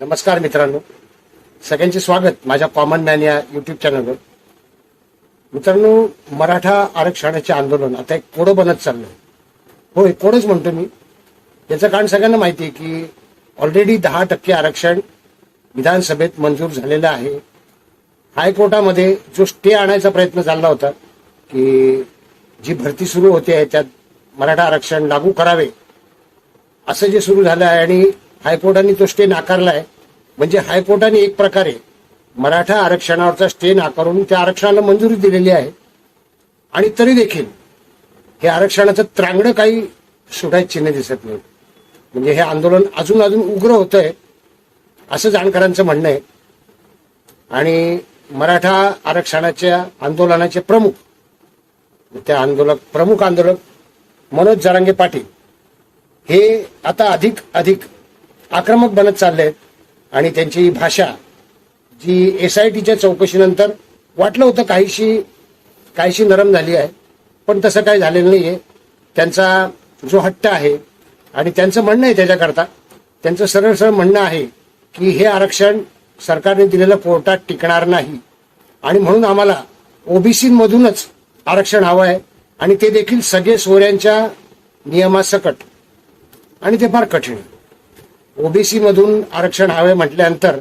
नमस्कार मित्रांनो. सगळ्यांचे स्वागत माझ्या कॉमन मॅन या युट्यूब चॅनलवर मित्रांनो मराठा आरक्षणाचे आंदोलन आता एक कोडं बनत चाललं हो एक कोडच म्हणतो मी. याचं कारण सगळ्यांना माहिती आहे की ऑलरेडी दहा टक्के आरक्षण विधानसभेत मंजूर झालेलं आहे. हायकोर्टामध्ये जो स्टे आणायचा प्रयत्न चालला होता की जी भरती सुरू होते आहे त्यात मराठा आरक्षण लागू करावे असं जे सुरू झालं आहे आणि हायकोर्टाने तो स्टे नाकारलाय. आहे म्हणजे हायकोर्टाने एक प्रकारे मराठा आरक्षणावरचा स्टे नाकारून त्या आरक्षणाला मंजुरी दिलेली आहे. आणि तरी देखील हे आरक्षणाचं त्रांगडं काही सुटायची चिन्ह दिसत नाही. म्हणजे हे आंदोलन अजून अजून उग्र होतंय असं जाणकारांचं म्हणणं आहे. आणि मराठा आरक्षणाच्या आंदोलनाचे प्रमुख त्या आंदोलक प्रमुख आंदोलक मनोज जरांगे पाटील हे आता अधिक अधिक आक्रमक बनत चालले आहेत आणि त्यांची भाषा जी एस आय टीच्या चौकशीनंतर वाटलं होतं काहीशी काहीशी नरम झाली आहे पण तसं काही झालेलं नाही आहे त्यांचा जो हट्ट आहे आणि त्यांचं म्हणणं आहे त्याच्याकरता त्यांचं सरळ सरळ म्हणणं आहे की हे आरक्षण सरकारने दिलेलं कोर्टात टिकणार नाही. आणि म्हणून आम्हाला ओबीसीमधूनच आरक्षण हवं आहे आणि ते देखील सगळे सोऱ्यांच्या नियमासकट. आणि ते फार कठीण ओबीसी मधून आरक्षण हवे म्हटल्यानंतर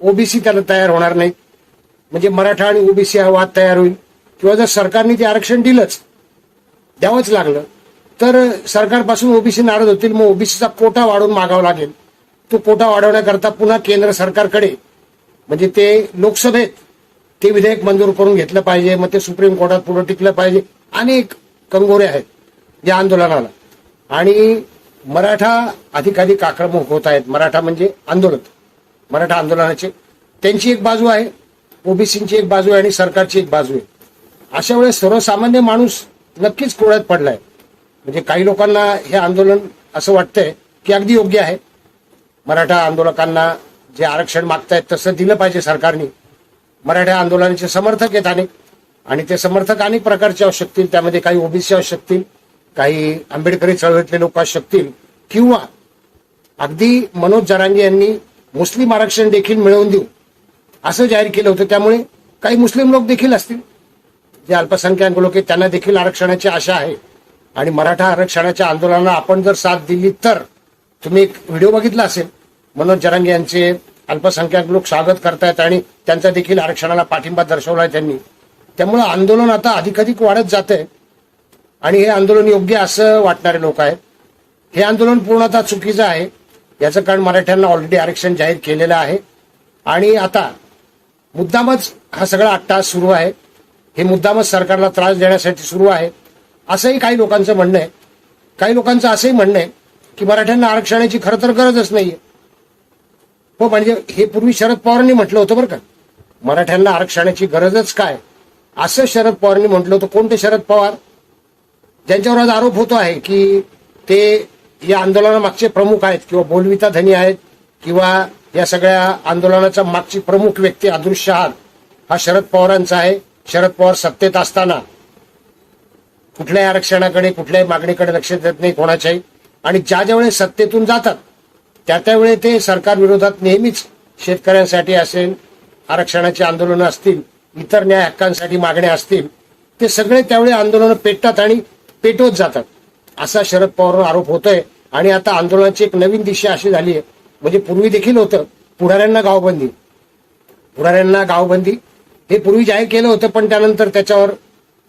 ओबीसी त्याला तयार होणार नाही. म्हणजे मराठा आणि ओबीसी हा वाद तयार होईल. किंवा जर सरकारने ते आरक्षण दिलंच द्यावंच लागलं तर सरकारपासून ओबीसी नाराज होतील. मग ओबीसीचा कोटा वाढवून मागावा लागेल. तो कोटा वाढवण्याकरता पुन्हा केंद्र सरकारकडे म्हणजे ते लोकसभेत ते विधेयक मंजूर करून घेतलं पाहिजे. मग ते सुप्रीम कोर्टात पुढे टिकलं पाहिजे. अनेक कंगोरे आहेत या आंदोलनाला. आणि मराठा अधिकाधिक आक्रमक होत आहेत. मराठा म्हणजे आंदोलन. मराठा आंदोलनाचे त्यांची एक बाजू आहे ओबीसीची एक बाजू आहे आणि सरकारची एक बाजू आहे. अशा वेळेस सर्वसामान्य माणूस नक्कीच कोळ्यात पडलाय. म्हणजे काही लोकांना हे आंदोलन असं वाटतंय की अगदी योग्य आहे. मराठा आंदोलकांना जे आरक्षण मागतायत तसं दिलं पाहिजे सरकारने. मराठा आंदोलनाचे समर्थक आहेत अनेक आणि ते समर्थक अनेक प्रकारचे असू शकतील त्यामध्ये काही ओबीसी असू शकतील काही आंबेडकरी चळवळीतले लोक शकतील किंवा अगदी मनोज जरांगे यांनी मुस्लिम आरक्षण देखील मिळवून देऊ असं जाहीर केलं होतं. त्यामुळे काही मुस्लिम लोक देखील असतील. जे अल्पसंख्याक लोक आहेत त्यांना देखील आरक्षणाची आशा आहे. आणि मराठा आरक्षणाच्या आंदोलनाला आपण जर साथ दिली तर तुम्ही एक व्हिडिओ बघितला असेल. मनोज जरांगे यांचे अल्पसंख्याक लोक स्वागत करतायत आणि त्यांचा देखील आरक्षणाला पाठिंबा दर्शवला आहे त्यांनी. त्यामुळे आंदोलन आता अधिकाधिक वाढत जात आहे आणि हे आंदोलन योग्य असं वाटणारे लोक आहेत. हे आंदोलन पूर्णतः चुकीचं आहे याचं कारण मराठ्यांना ऑलरेडी आरक्षण जाहीर केलेलं आहे. आणि आता मुद्दामच हा सगळा अट्टास सुरू आहे. हे मुद्दामच सरकारला त्रास देण्यासाठी सुरू आहे. असंही काही लोकांचं म्हणणं आहे. काही लोकांचं असंही म्हणणं आहे की मराठ्यांना आरक्षणाची खरं तर गरजच नाहीये. हो म्हणजे हे पूर्वी शरद पवारांनी म्हटलं होतं बरं का. मराठ्यांना आरक्षणाची गरजच काय? असं शरद पवारांनी म्हटलं होतं. कोणते शरद पवार? ज्यांच्यावर आज आरोप होतो आहे की ते या आंदोलनामागचे प्रमुख आहेत किंवा बोलविता धनी आहेत किंवा या सगळ्या आंदोलनाचा मागची प्रमुख व्यक्ती अदृश्य हात हा शरद पवारांचा आहे. शरद पवार सत्तेत असताना कुठल्याही आरक्षणाकडे कुठल्याही मागणीकडे लक्ष देत नाही कोणाच्याही. आणि ज्या ज्या वेळेस सत्तेतून जातात त्या त्यावेळी ते सरकार विरोधात नेहमीच शेतकऱ्यांसाठी असेल आरक्षणाची आंदोलनं असतील इतर न्याय हक्कांसाठी मागण्या असतील ते सगळे त्यावेळी आंदोलनं पेटतात आणि पेटवत जातात. असा शरद पवारवर आरोप होतोय. आणि आता आंदोलनाची एक नवीन दिशा अशी झाली आहे. म्हणजे पूर्वी देखील होतं. पुढाऱ्यांना गावबंदी. पुढाऱ्यांना गावबंदी. हे पूर्वी जाहीर केलं होतं पण त्यानंतर त्याच्यावर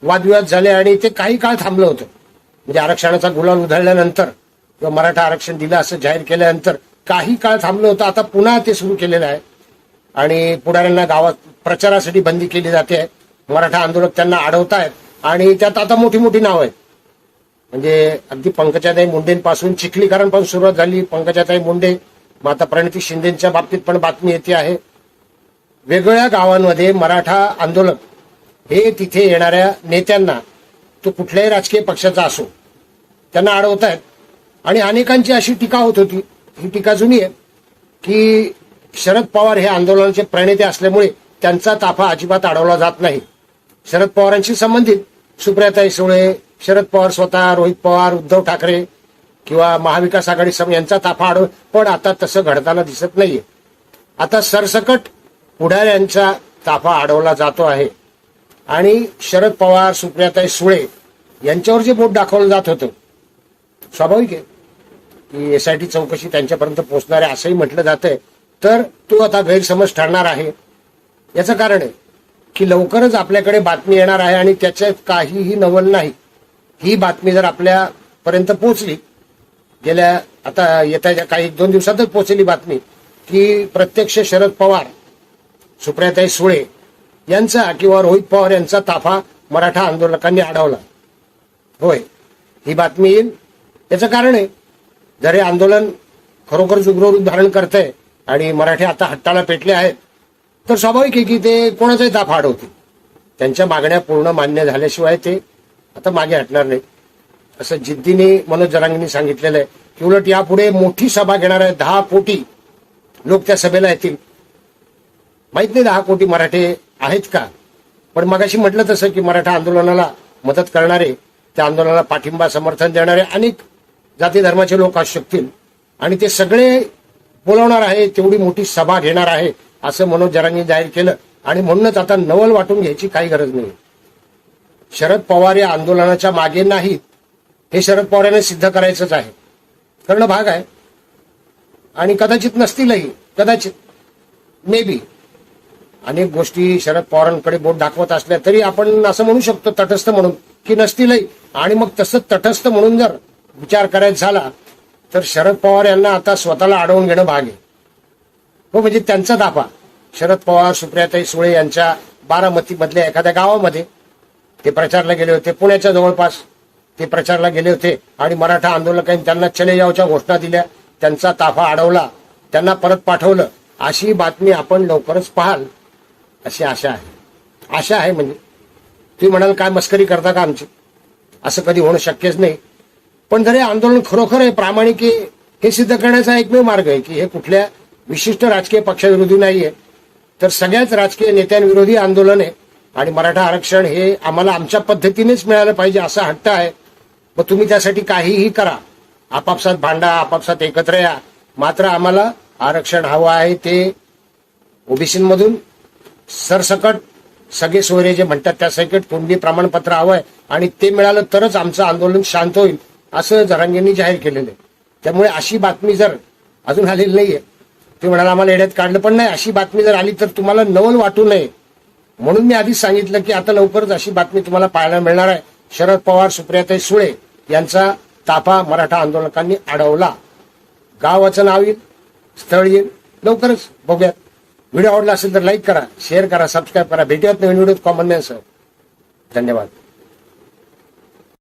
वादविवाद झाले आणि ते काही काळ थांबलं होतं. म्हणजे आरक्षणाचा गुलाल उधळल्यानंतर किंवा मराठा आरक्षण दिलं असं जाहीर केल्यानंतर काही काळ थांबलं होतं. आता पुन्हा ते सुरू केलेलं आहे. आणि पुढाऱ्यांना गावात प्रचारासाठी बंदी केली जाते. आहे मराठा आंदोलक त्यांना अडवतायत. आणि त्यात आता मोठी मोठी नावं आहेत. म्हणजे अगदी पंकजाताई मुंडेंपासून चिखलीकरांपासून सुरुवात झाली. पंकजाताई मुंडे मग आता प्रणिती शिंदेच्या बाबतीत पण बातमी येते आहे. वेगवेगळ्या गावांमध्ये मराठा आंदोलक हे तिथे येणाऱ्या नेत्यांना तो कुठल्याही राजकीय पक्षाचा असो त्यांना अडवत आहेत. आणि अनेकांची अशी टीका होत होती. ही टीका जुनी आहे की शरद पवार हे आंदोलनाचे प्रणेते असल्यामुळे त्यांचा ताफा अजिबात अडवला जात नाही. शरद पवारांशी संबंधित सुप्रियाताई सुळे शरद पवार स्वतः रोहित पवार उद्धव ठाकरे किंवा महाविकास आघाडी सम यांचा ताफा अडव पण आता तसं घडताना दिसत नाहीये. आता सरसकट पुढाऱ्यांचा ताफा अडवला जातो आहे. आणि शरद पवार सुप्रियाताई सुळे यांच्यावर जे बोट दाखवलं जात होतं स्वाभाविक आहे की एस आय टी चौकशी त्यांच्यापर्यंत पोहोचणार आहे असंही म्हटलं जातंय. तर तो आता गैरसमज ठरणार आहे. याचं कारण आहे की लवकरच आपल्याकडे बातमी येणार आहे आणि त्याच्यात काहीही नवल नाही. ही बातमी जर आपल्यापर्यंत पोहोचली गेल्या आता येत्या काही एक दोन दिवसातच पोहोचली बातमी की प्रत्यक्ष शरद पवार सुप्रियाताई सुळे यांचा किंवा रोहित पवार यांचा ताफा मराठा आंदोलकांनी अडवला. होय ही बातमी येईल. याचं कारण आहे जर हे आंदोलन खरोखर उग्र धारण धारण करतंय आणि मराठी आता हट्टाला पेटले आहेत तर स्वाभाविक आहे की ते कोणाचाही ताफा अडवतील. त्यांच्या मागण्या पूर्ण मान्य झाल्याशिवाय ते आता मागे हटणार नाही. असं जिद्दीने मनोज जरांगींनी सांगितलेलं आहे. की उलट यापुढे मोठी सभा घेणार आहे दहा कोटी लोक त्या सभेला येतील. माहीत नाही दहा कोटी मराठे आहेत का? पण मगाशी म्हटलं तसं की मराठा आंदोलनाला मदत करणारे त्या आंदोलनाला पाठिंबा समर्थन देणारे अनेक जाती धर्माचे लोक असू शकतील. आणि ते सगळे बोलवणार आहे तेवढी मोठी सभा घेणार आहे असं मनोज जरांनी जाहीर केलं. आणि म्हणूनच आता नवल वाटून घ्यायची काही गरज नाही. शरद पवार या आंदोलनाच्या मागे नाहीत हे शरद पवार यांना सिद्ध करायचंच आहे. करणं भाग आहे. आणि कदाचित नसतीलही कदाचित मे बी अनेक गोष्टी शरद पवारांकडे बोट दाखवत असल्या तरी आपण असं म्हणू शकतो तटस्थ म्हणून की नसतीलही. आणि मग तसं तटस्थ म्हणून जर विचार करायचा झाला तर शरद पवार यांना आता स्वतःला अडवून घेणं भाग आहे. हो म्हणजे त्यांचा दाफा. शरद पवार सुप्रियाताई सुळे यांच्या बारामतीमधल्या एखाद्या गावामध्ये ते प्रचारला गेले होते. पुण्याच्या जवळपास ते प्रचारला गेले होते. आणि मराठा आंदोलकांनी त्यांना चले यावच्या घोषणा दिल्या. त्यांचा ताफा अडवला. त्यांना परत पाठवलं. अशी बातमी आपण लवकरच पाहाल अशी आशा आहे. आशा आहे म्हणजे. तुम्ही म्हणाल काय मस्करी करता का आमची? असं कधी होणं शक्यच नाही. पण जर हे आंदोलन खरोखर आहे प्रामाणिक आहे हे सिद्ध करण्याचा एकमेव मार्ग आहे की हे कुठल्या विशिष्ट राजकीय पक्षाविरोधी नाहीये. तर सगळ्याच राजकीय नेत्यांविरोधी आंदोलन आहे. आणि मराठा आरक्षण हे आम्हाला आमच्या पद्धतीनेच मिळालं पाहिजे असा हट्ट आहे. मग तुम्ही त्यासाठी काहीही करा. आपापसात भांडा आपापसात एकत्र या. मात्र आम्हाला आरक्षण हवं आहे ते ओबीसीमधून सरसकट सगळे सोयरे जे म्हणतात त्या सकट कुणबी प्रमाणपत्र आहे आणि ते मिळालं तरच आमचं आंदोलन शांत होईल असं जरांगेंनी जाहीर केलेलं आहे. त्यामुळे अशी बातमी जर अजून आलेली नाहीये ते म्हणाला आम्हाला येड्यात काढलं पण नाही. अशी बातमी जर आली तर तुम्हाला नवल वाटू नये. म्हणून मी आधीच सांगितलं की आता लवकरच अशी बातमी तुम्हाला पाहायला मिळणार आहे. शरद पवार सुप्रियाताई सुळे यांचा ताफा मराठा आंदोलकांनी अडवला. गावाचं नाव येईल स्थळ येईल. लवकरच बघूयात. व्हिडिओ आवडला असेल तर लाईक करा शेअर करा सबस्क्राईब करा. भेटूयात नवीन व्हिडिओ कॉमन मॅनसह धन्यवाद.